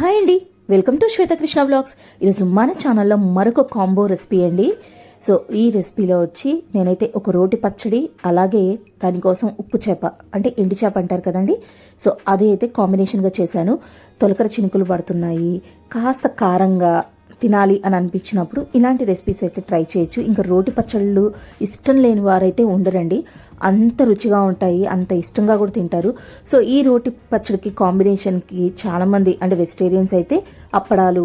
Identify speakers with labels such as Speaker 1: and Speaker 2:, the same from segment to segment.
Speaker 1: Hi అండి. Welcome to Swetha Krishna blogs ఈరోజు మన ఛానల్లో మరొక కాంబో రెసిపీ అండి. సో ఈ రెసిపీలో వచ్చి నేనైతే ఒక రోటి పచ్చడి అలాగే దానికోసం ఉప్పు చేప అంటే ఎండి చేప అంటారు కదండి. సో అది అయితే కాంబినేషన్గా చేశాను. తొలకర చినుకులు పడుతున్నాయి. కాస్త కారంగా తినాలి అని అనిపించినప్పుడు ఇలాంటి రెసిపీస్ అయితే ట్రై చేయొచ్చు. ఇంకా రోటి పచ్చళ్ళు ఇష్టం లేని వారైతే ఉండరండి. అంత రుచిగా ఉంటాయి అంత ఇష్టంగా కూడా తింటారు. సో ఈ రోటి పచ్చడికి కాంబినేషన్కి చాలామంది అంటే వెజిటేరియన్స్ అయితే అప్పడాలు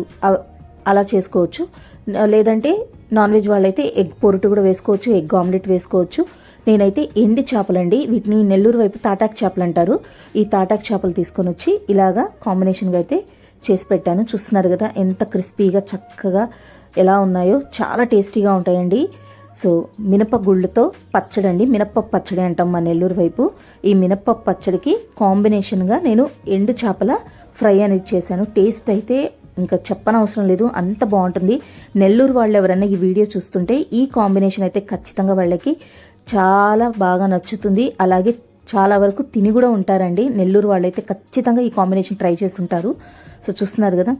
Speaker 1: అలా చేసుకోవచ్చు. లేదంటే నాన్ వెజ్ వాళ్ళైతే ఎగ్ పొరుటు కూడా వేసుకోవచ్చు ఎగ్ ఆమ్లెట్ వేసుకోవచ్చు. నేనైతే ఎండి చేపలండి. వీటిని నెల్లూరు వైపు తాటాక్ చేపలు అంటారు ఈ తాటాక్ చేపలు తీసుకొని వచ్చి ఇలాగా కాంబినేషన్గా అయితే చేసి పెట్టాను. చూస్తున్నారు కదా ఎంత క్రిస్పీగా చక్కగా ఎలా ఉన్నాయో. చాలా టేస్టీగా ఉంటాయండి. సో మినప గుళ్ళతో పచ్చడి అండి. మినప్పప్పు పచ్చడి అంటాం మా నెల్లూరు వైపు. ఈ మినప్పప్పు పచ్చడికి కాంబినేషన్గా నేను ఎండు చేపల ఫ్రై అనేది చేశాను. టేస్ట్ అయితే ఇంకా చెప్పనవసరం లేదు. అంత బాగుంటుంది. నెల్లూరు వాళ్ళు ఎవరైనా ఈ వీడియో చూస్తుంటే ఈ కాంబినేషన్ అయితే ఖచ్చితంగా వాళ్ళకి చాలా బాగా నచ్చుతుంది. అలాగే చాలా వరకు తిని కూడా ఉంటారండి. నెల్లూరు వాళ్ళైతే ఖచ్చితంగా ఈ కాంబినేషన్ ట్రై చేసి ఉంటారు. సో చూస్తున్నారు కదా.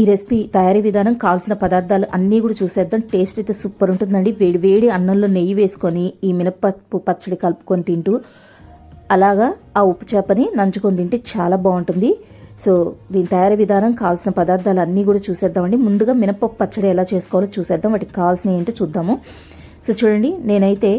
Speaker 1: ఈ రెసిపీ తయారీ విధానం కావాల్సిన పదార్థాలు అన్నీ కూడా చూసేద్దాం. టేస్ట్ అయితే సూపర్ ఉంటుందండి. వేడి వేడి అన్నంలో నెయ్యి వేసుకొని ఈ మినపప్పు పచ్చడి కలుపుకొని తింటూ అలాగా ఆ ఉప్పు చేపని నంచుకొని తింటే చాలా బాగుంటుంది. సో దీని తయారీ విధానం కావాల్సిన పదార్థాలు అన్నీ కూడా చూసేద్దామండి. ముందుగా మినపప్పు పచ్చడి ఎలా చేసుకోవాలో చూసేద్దాం. వాటికి కావాల్సినవి ఏంటో చూద్దాము. సో చూడండి నేనైతే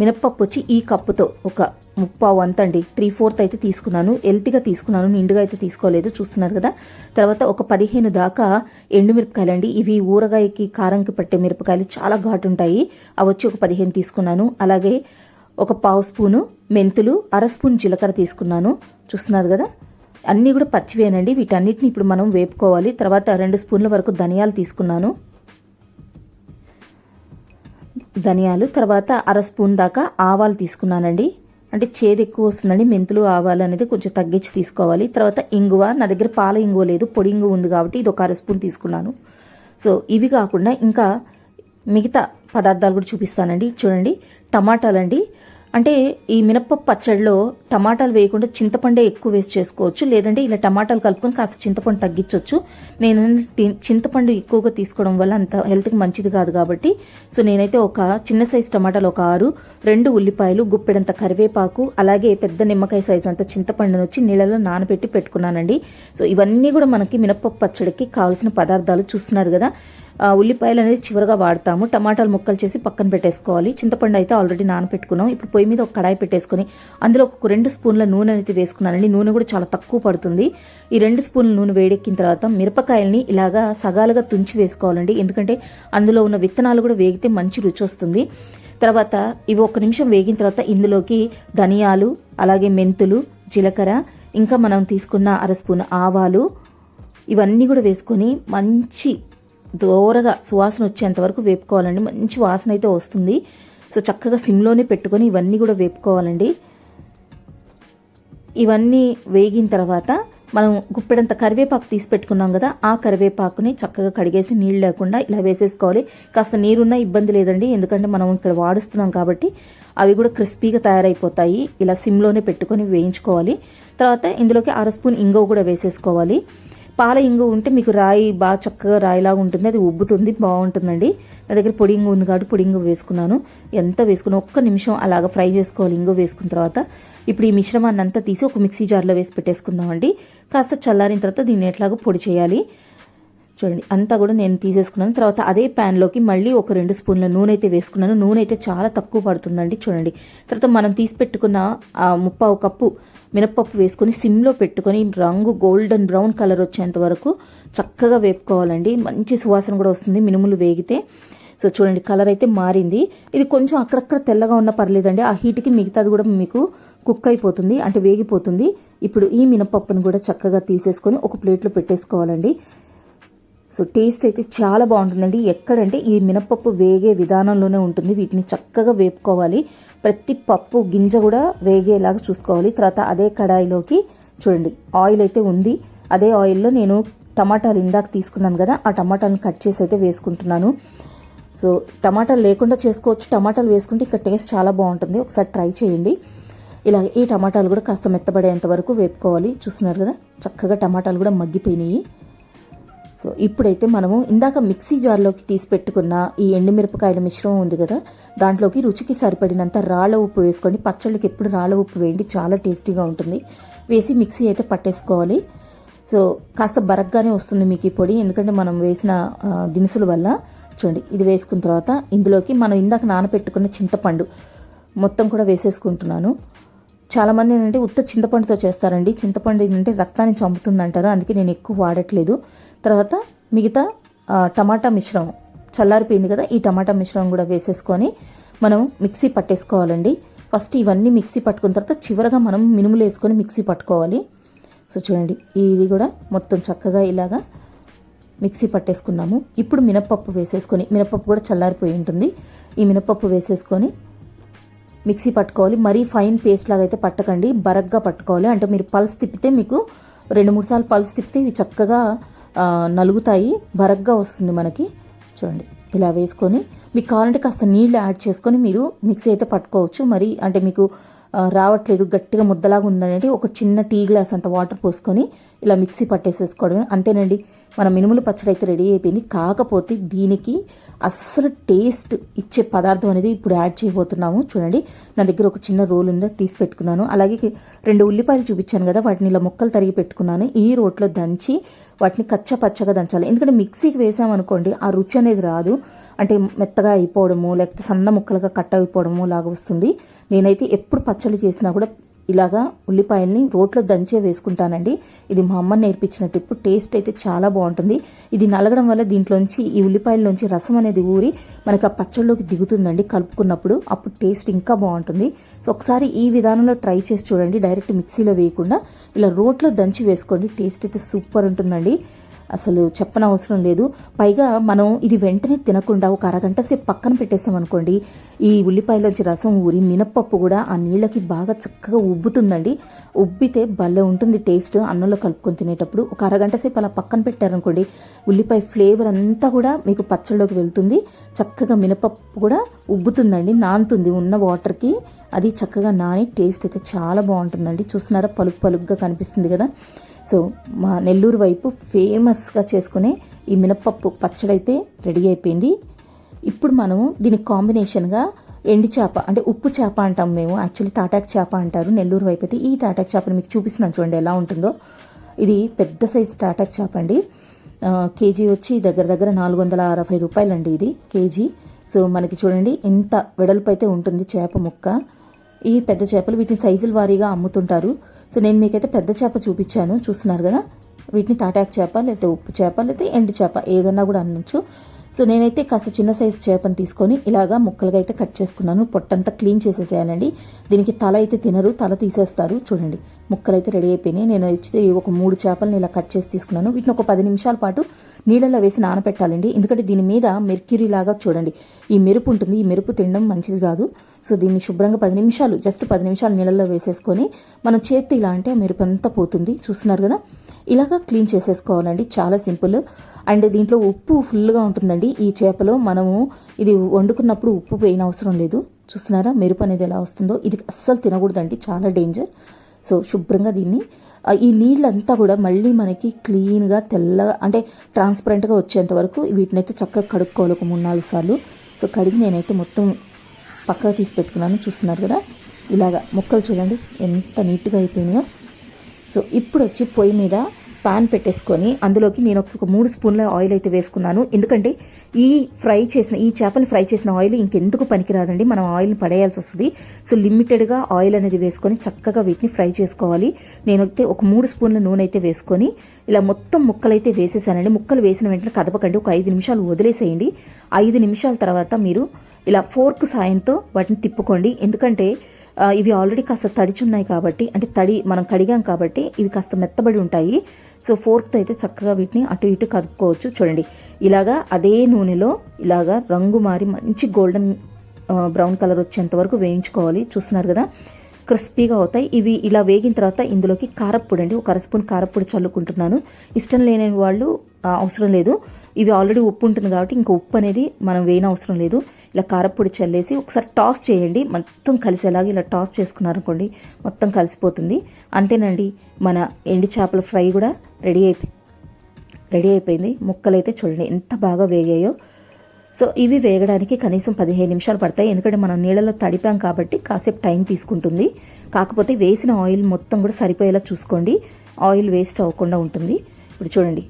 Speaker 1: మినప్పప్పు వచ్చి ఈ కప్పుతో ఒక ముప్పావు వంత అండి త్రీ ఫోర్త్ అయితే తీసుకున్నాను. హెల్తీగా తీసుకున్నాను. నిండుగా అయితే తీసుకోలేదు. చూస్తున్నారు కదా. తర్వాత ఒక పదిహేను దాకా ఎండుమిరపకాయలు అండి ఇవి ఊరగాయకి కారంకి పట్టే మిరపకాయలు చాలా ఘాటు ఉంటాయి అవి వచ్చి ఒక పదిహేను తీసుకున్నాను. అలాగే ఒక పావు స్పూను మెంతులు అర స్పూన్ జీలకర్ర తీసుకున్నాను. చూస్తున్నారు కదా. అన్నీ కూడా పచ్చివేనండి. వీటన్నిటిని ఇప్పుడు మనం వేపుకోవాలి. తర్వాత రెండు స్పూన్ల వరకు ధనియాలు తీసుకున్నాను. ధనియాలు తర్వాత అర స్పూన్ దాకా ఆవాలు తీసుకున్నానండి. అంటే చేదు ఎక్కువ వస్తుందండి మెంతులు ఆవాలు అనేది కొంచెం తగ్గించి తీసుకోవాలి. తర్వాత ఇంగువ నా దగ్గర పాల ఇంగువ లేదు పొడి ఇంగువ ఉంది కాబట్టి ఇది ఒక అర స్పూన్ తీసుకున్నాను. సో ఇవి కాకుండా ఇంకా మిగతా పదార్థాలు కూడా చూపిస్తానండి. చూడండి టమాటాలండి అంటే ఈ మినప్పప్పు పచ్చడిలో టమాటాలు వేయకుండా చింతపండే ఎక్కువ వేసి చేసుకోవచ్చు. లేదంటే ఇలా టమాటాలు కలుపుకొని కాస్త చింతపండు తగ్గించవచ్చు నేను చింతపండు ఎక్కువగా తీసుకోవడం వల్ల అంత హెల్త్కి మంచిది కాదు కాబట్టి. సో నేనైతే ఒక చిన్న సైజు టమాటాలు ఒక ఆరు రెండు ఉల్లిపాయలు గుప్పెడంత కరివేపాకు అలాగే పెద్ద నిమ్మకాయ సైజు అంత చింతపండును వచ్చి నీళ్ళలో నానబెట్టి పెట్టుకున్నానండి. సో ఇవన్నీ కూడా మనకి మినప్పప్పు పచ్చడికి కావాల్సిన పదార్థాలు చూస్తున్నారు కదా. ఉల్లిపాయలు అనేది చివరిగా వాడతాము. టమాటాలు ముక్కలు చేసి పక్కన పెట్టేసుకోవాలి. చింతపండు అయితే ఆల్రెడీ నానపెట్టుకున్నాం. ఇప్పుడు పొయ్యి మీద ఒక కడాయి పెట్టేసుకొని అందులో ఒక రెండు స్పూన్ల నూనె అయితే వేసుకున్నానండి. నూనె కూడా చాలా తక్కువ పడుతుంది. ఈ రెండు స్పూన్ల నూనె వేడెక్కిన తర్వాత మిరపకాయల్ని ఇలాగా సగాలుగా తుంచి వేసుకోవాలండి. ఎందుకంటే అందులో ఉన్న విత్తనాలు కూడా వేగితే మంచి రుచి వస్తుంది. తర్వాత ఇవి ఒక నిమిషం వేగిన తర్వాత ఇందులోకి ధనియాలు అలాగే మెంతులు జీలకర్ర ఇంకా మనం తీసుకున్న అర స్పూన్ ఆవాలు ఇవన్నీ కూడా వేసుకొని మంచి దోరగా సువాసన వచ్చేంత వరకు వేపుకోవాలండి. మంచి వాసన అయితే వస్తుంది. సో చక్కగా సిమ్లోనే పెట్టుకొని ఇవన్నీ కూడా వేపుకోవాలండి. ఇవన్నీ వేగిన తర్వాత మనం గుప్పెడంత కరివేపాకు తీసి పెట్టుకున్నాం కదా ఆ కరివేపాకుని చక్కగా కడిగేసి నీళ్ళు లేకుండా ఇలా వేసేసుకోవాలి. కాస్త నీరున్నా ఇబ్బంది లేదండి ఎందుకంటే మనం ఇక్కడ వాడుస్తున్నాం కాబట్టి అవి కూడా క్రిస్పీగా తయారైపోతాయి. ఇలా సిమ్లోనే పెట్టుకొని వేయించుకోవాలి. తర్వాత ఇందులోకి అర స్పూన్ ఇంగువ కూడా వేసేసుకోవాలి. పాల ఇంగు ఉంటే మీకు రాయి బాగా చక్కగా రాయిలాగా ఉంటుంది. అది ఉబ్బుతుంది బాగుంటుందండి. నా దగ్గర పొడి ఇంగు ఉంది కాబట్టి పొడి ఇంగు వేసుకున్నాను. ఎంత వేసుకుని ఒక్క నిమిషం అలాగ ఫ్రై చేసుకోవాలి ఇంగు వేసుకున్న తర్వాత. ఇప్పుడు ఈ మిశ్రమాన్ని అంతా తీసి ఒక మిక్సీ జార్లో వేసి పెట్టేసుకుందామండి. కాస్త చల్లారిన తర్వాత దీన్ని ఎట్లాగో పొడి చేయాలి. చూడండి అంతా కూడా నేను తీసేసుకున్నాను. తర్వాత అదే ప్యాన్లోకి మళ్ళీ ఒక రెండు స్పూన్ల నూనె అయితే వేసుకున్నాను. నూనె అయితే చాలా తక్కువ పడుతుందండి చూడండి. తర్వాత మనం తీసి పెట్టుకున్న ఆ ముప్పావు కప్పు మినప్పప్పు వేసుకొని సిమ్లో పెట్టుకొని రంగు గోల్డెన్ బ్రౌన్ కలర్ వచ్చేంత వరకు చక్కగా వేపుకోవాలండి. మంచి సువాసన కూడా వస్తుంది మినుములు వేగితే. సో చూడండి కలర్ అయితే మారింది. ఇది కొంచెం అక్కడక్కడ తెల్లగా ఉన్న పర్లేదండి. ఆ హీట్కి మిగతాది కూడా మీకు కుక్ అయిపోతుంది అంటే వేగిపోతుంది. ఇప్పుడు ఈ మినపప్పును కూడా చక్కగా తీసేసుకొని ఒక ప్లేట్లో పెట్టేసుకోవాలండి. సో టేస్ట్ అయితే చాలా బాగుంటుందండి. ఎక్కడంటే ఈ మినపప్పు వేగే విధానంలోనే ఉంటుంది. వీటిని చక్కగా వేపుకోవాలి. ప్రతి పప్పు గింజ కూడా వేగేలాగా చూసుకోవాలి. తర్వాత అదే కడాయిలోకి చూడండి. ఆయిల్ అయితే ఉంది. అదే ఆయిల్లో నేను టమాటాలు ఇందాక తీసుకున్నాను కదా ఆ టమాటాలను కట్ చేసి అయితే వేసుకుంటున్నాను. సో టమాటాలు లేకుండా చేసుకోవచ్చు. టమాటాలు వేసుకుంటే ఇంకా టేస్ట్ చాలా బాగుంటుంది. ఒకసారి ట్రై చేయండి. ఇలా ఈ టమాటాలు కూడా కాస్త మెత్తబడేంత వరకు వేపుకోవాలి. చూస్తున్నారు కదా? చక్కగా టమాటాలు కూడా మగ్గిపోయినాయి. సో ఇప్పుడైతే మనము ఇందాక మిక్సీ జార్లోకి తీసి పెట్టుకున్న ఈ ఎండుమిరపకాయల మిశ్రమం ఉంది కదా దాంట్లోకి రుచికి సరిపడినంత రాళ్ళ ఉప్పు వేసుకోండి పచ్చళ్ళకి ఎప్పుడు రాళ్ళ ఉప్పు వేయండి చాలా టేస్టీగా ఉంటుంది. వేసి మిక్సీ అయితే పట్టేసుకోవాలి. సో కాస్త బరగ్గానే వస్తుంది మీకు ఈ పొడి ఎందుకంటే మనం వేసిన దినుసుల వల్ల. చూడండి ఇది వేసుకున్న తర్వాత ఇందులోకి మనం ఇందాక నానబెట్టుకున్న చింతపండు మొత్తం కూడా వేసేసుకుంటున్నాను. చాలామంది ఏంటంటే ఉత్త చింతపండుతో చేస్తారండి. చింతపండు ఏంటంటే రక్తాన్ని చంపుతుంది అంటారు అందుకే నేను ఎక్కువ వాడట్లేదు. తర్వాత మిగతా టమాటా మిశ్రమం. చల్లారిపోయింది కదా ఈ టమాటా మిశ్రమం కూడా వేసేసుకొని మనం మిక్సీ పట్టేసుకోవాలండి. ఫస్ట్ ఇవన్నీ మిక్సీ పట్టుకున్న తర్వాత చివరగా మనం మినుములు వేసుకొని మిక్సీ పట్టుకోవాలి. సో చూడండి ఇది కూడా మొత్తం చక్కగా ఇలాగా మిక్సీ పట్టేసుకున్నాము. ఇప్పుడు మినప్పప్పు వేసేసుకొని మినప్పప్పు కూడా చల్లారిపోయి ఉంటుంది. ఈ మినప్పప్పు వేసేసుకొని మిక్సీ పట్టుకోవాలి. మరీ ఫైన్ పేస్ట్ లాగా అయితే పట్టకండి బరగ్గా పట్టుకోవాలి. అంటే మీరు పల్స్ తిప్పితే మీకు రెండు మూడు సార్లు పల్స్ తిప్పితే ఇవి చక్కగా నలుగుతాయి. బరగ్గా వస్తుంది మనకి. చూడండి ఇలా వేసుకొని మీకు కావాలంటే కాస్త నీళ్ళు యాడ్ చేసుకొని మీరు మిక్సీ అయితే పట్టుకోవచ్చు. మరి అంటే మీకు రావట్లేదు గట్టిగా ముద్దలాగా ఉందనేది ఒక చిన్న టీ గ్లాస్ అంత వాటర్ పోసుకొని ఇలా మిక్సీ పట్టేసేసుకోవడమే. అంతేనండి. మన మినుములు పచ్చడి అయితే రెడీ అయిపోయింది. కాకపోతే దీనికి అస్సలు టేస్ట్ ఇచ్చే పదార్థం అనేది ఇప్పుడు యాడ్ చేయబోతున్నాము. చూడండి నా దగ్గర ఒక చిన్న రోల్ ఉందో? తీసి పెట్టుకున్నాను. అలాగే రెండు ఉల్లిపాయలు చూపించాను కదా వాటిని ఇలా ముక్కలు తరిగి పెట్టుకున్నాను. ఈ రోట్లో దంచి వాటిని కచ్చా పచ్చగా దంచాలి. ఎందుకంటే మిక్సీకి వేసామనుకోండి ఆ రుచి అనేది రాదు. అంటే మెత్తగా అయిపోవడము లేకపోతే సన్న ముక్కలుగా కట్ అయిపోవడము లాగా వస్తుంది. నేనైతే ఎప్పుడు పచ్చళ్ళు చేసినా కూడా ఇలాగా ఉల్లిపాయల్ని రోట్లో దంచే వేసుకుంటానండి. ఇది మా అమ్మ నేర్పించిన టిప్ టేస్ట్ అయితే చాలా బాగుంటుంది. ఇది నలగడం వల్ల దీంట్లోంచి ఈ ఉల్లిపాయల్లోంచి రసం అనేది ఊరి మనకి ఆ పచ్చళ్ళలోకి దిగుతుందండి కలుపుకున్నప్పుడు. అప్పుడు టేస్ట్ ఇంకా బాగుంటుంది. సో ఒకసారి ఈ విధానంలో ట్రై చేసి చూడండి. డైరెక్ట్ మిక్సీలో వేయకుండా ఇలా రోట్లో దంచి వేసుకోండి. టేస్ట్ అయితే సూపర్ ఉంటుందండి. అసలు చెప్పనవసరం లేదు. పైగా మనం ఇది వెంటనే తినకుండా ఒక అరగంట సేపు పక్కన పెట్టేసాం అనుకోండి ఈ ఉల్లిపాయలోంచి రసం ఊరి మినప్పప్పు కూడా ఆ నీళ్ళకి బాగా చక్కగా ఉబ్బుతుందండి. ఉబ్బితే భలే ఉంటుంది టేస్ట్. అన్నంలో కలుపుకొని తినేటప్పుడు ఒక అరగంట సేపు అలా పక్కన పెట్టారనుకోండి ఉల్లిపాయ ఫ్లేవర్ అంతా కూడా మీకు పచ్చళ్ళలోకి వెళ్తుంది. చక్కగా మినపప్పు కూడా ఉబ్బుతుందండి నానుతుంది ఉన్న వాటర్కి. అది చక్కగా నాని టేస్ట్ అయితే చాలా బాగుంటుందండి. చూస్తున్నారా? పలుకు పలుకుగా కనిపిస్తుంది కదా. సో మా నెల్లూరు వైపు ఫేమస్గా చేసుకునే ఈ మినపప్పు పచ్చడి అయితే రెడీ అయిపోయింది. ఇప్పుడు మనము దీనికి కాంబినేషన్గా ఎండి చేప అంటే ఉప్పు చేప అంటాం మేము. యాక్చువల్లీ తాటాక్ చేప అంటారు. నెల్లూరు వైపు అయితే ఈ తాటాక్ చేపని మీకు చూపిస్తున్నాను చూడండి ఎలా ఉంటుందో. ఇది పెద్ద సైజు తాటాక్ చేప అండి. కేజీ వచ్చి దగ్గర దగ్గర నాలుగు వందల అరవై రూపాయలండి ఇది కేజీ. సో మనకి చూడండి ఇంత వెడల్పు అయితే ఉంటుంది చేప ముక్క. ఈ పెద్ద చేపలు వీటిని సైజుల వారీగా అమ్ముతుంటారు. సో నేను మీకైతే పెద్ద చేప చూపించాను చూస్తున్నారు కదా? వీటిని తాటాకు చేప లేకపోతే ఉప్పు చేప లేకపోతే ఎండు చేప ఏదన్నా కూడా అనొచ్చు. సో నేనైతే కాస్త చిన్న సైజు చేపను తీసుకొని ఇలాగా ముక్కలుగా అయితే కట్ చేసుకున్నాను. పొట్టంతా క్లీన్ చేసేసేయాలండి. దీనికి తల అయితే తినరు తల తీసేస్తారు. చూడండి ముక్కలు అయితే రెడీ అయిపోయినాయి. నేను వచ్చి ఒక మూడు చేపలను ఇలా కట్ చేసి తీసుకున్నాను. వీటిని ఒక పది నిమిషాల పాటు నీళ్ళలో వేసి నానపెట్టాలండి. ఎందుకంటే దీని మీద మెర్క్యూరీ లాగా చూడండి. ఈ మెరుపు ఉంటుంది ఈ మెరుపు తినడం మంచిది కాదు. సో దీన్ని శుభ్రంగా పది నిమిషాలు జస్ట్ పది నిమిషాలు నీళ్ళలో వేసేసుకొని మనం చేతి ఇలా అంటే ఆ మెరుపు అంతా పోతుంది. చూస్తున్నారు కదా? ఇలాగా క్లీన్ చేసేసుకోవాలండి. చాలా సింపుల్. అండ్ దీంట్లో ఉప్పు ఫుల్గా ఉంటుందండి. ఈ చేపలో మనము ఇది వండుకున్నప్పుడు ఉప్పు వేయని అవసరం లేదు. చూస్తున్నారా? మెరుపు అనేది ఎలా వస్తుందో? ఇది అస్సలు తినకూడదండి. చాలా డేంజర్. సో శుభ్రంగా దీన్ని ఈ నీళ్ళంతా కూడా మళ్ళీ మనకి క్లీన్గా తెల్లగా అంటే ట్రాన్స్పరెంట్గా వచ్చేంత వరకు వీటినైతే చక్కగా కడుక్కోవాలి ఒక మూడు నాలుగు సార్లు. సో కడిగి నేనైతే మొత్తం పక్కగా తీసి పెట్టుకున్నాను. చూస్తున్నారు కదా? ఇలాగా ముక్కలు చూడండి ఎంత నీట్గా అయిపోయినాయో. సో ఇప్పుడు వచ్చి పొయ్యి మీద పాన్ పెట్టేసుకొని అందులోకి నేను ఒక మూడు స్పూన్ల ఆయిల్ అయితే వేసుకున్నాను. ఎందుకంటే ఈ ఫ్రై చేసిన ఈ చేపని ఫ్రై చేసిన ఆయిల్ ఇంకెందుకు పనికిరాదండి. మనం ఆయిల్ని పడేయాల్సి వస్తుంది. సో లిమిటెడ్గా ఆయిల్ అనేది వేసుకొని చక్కగా వీటిని ఫ్రై చేసుకోవాలి. నేనైతే ఒక మూడు స్పూన్ల నూనె అయితే వేసుకొని ఇలా మొత్తం ముక్కలు అయితే వేసేసానండి. ముక్కలు వేసిన వెంటనే కదపకండి. ఒక ఐదు నిమిషాలు వదిలేసేయండి. ఐదు నిమిషాల తర్వాత మీరు ఇలా ఫోర్క్ సాయంతో వాటిని తిప్పుకోండి. ఎందుకంటే ఇవి ఆల్రెడీ కాస్త తడిచున్నాయి కాబట్టి అంటే తడి మనం కడిగాం కాబట్టి ఇవి కాస్త మెత్తబడి ఉంటాయి. సో ఫోర్క్తో అయితే చక్కగా వీటిని అటు ఇటు కదుపుకోవచ్చు. చూడండి ఇలాగా అదే నూనెలో ఇలాగా రంగు మారి మంచి గోల్డెన్ బ్రౌన్ కలర్ వచ్చేంత వరకు వేయించుకోవాలి. చూస్తున్నారు కదా క్రిస్పీగా అవుతాయి. ఇవి ఇలా వేగిన తర్వాత ఇందులోకి కారప్పొడి అండి. ఒక అర స్పూన్ కారప్పొడి చల్లుకుంటున్నాను. ఇష్టం లేని వాళ్ళు అవసరం లేదు. ఇవి ఆల్రెడీ ఉప్పు ఉంటుంది కాబట్టి ఇంకా ఉప్పు అనేది మనం వేయనవసరం లేదు. ఇలా కారపొడి చల్లేసి ఒకసారి టాస్ చేయండి. మొత్తం కలిసేలాగా ఇలా టాస్ చేసుకున్నారనుకోండి మొత్తం కలిసిపోతుంది. అంతేనండి మన ఎండి చేపల ఫ్రై కూడా రెడీ అయిపోయి రెడీ అయిపోయింది. ముక్కలైతే చూడండి ఎంత బాగా వేగాయో. సో ఇవి వేగడానికి కనీసం పదిహేను నిమిషాలు పడతాయి. ఎందుకంటే మనం నీళ్ళలో తడిపాం కాబట్టి కాసేపు టైం తీసుకుంటుంది. కాకపోతే వేసిన ఆయిల్ మొత్తం కూడా సరిపోయేలా చూసుకోండి. ఆయిల్ వేస్ట్ అవ్వకుండా ఉంటుంది. ఇప్పుడు చూడండి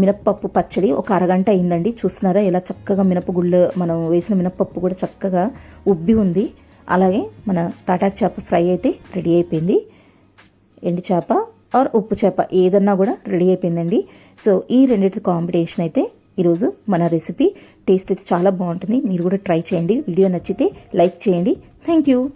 Speaker 1: మినప్పప్పు పచ్చడి ఒక అరగంట అయిందండి. చూస్తున్నారా ఎలా చక్కగా మినపగుళ్ళు మనం వేసిన మినప్పప్పు కూడా చక్కగా ఉబ్బి ఉంది. అలాగే మన తాటాకు చేప ఫ్రై అయితే రెడీ అయిపోయింది. ఎండు చేప ఆర్ ఉప్పు చేప ఏదన్నా కూడా రెడీ అయిపోయిందండి. సో ఈ రెండింటి కాంబినేషన్ అయితే ఈరోజు మన రెసిపీ టేస్ట్ అయితే చాలా బాగుంటుంది. మీరు కూడా ట్రై చేయండి. వీడియో నచ్చితే లైక్ చేయండి. Thank you.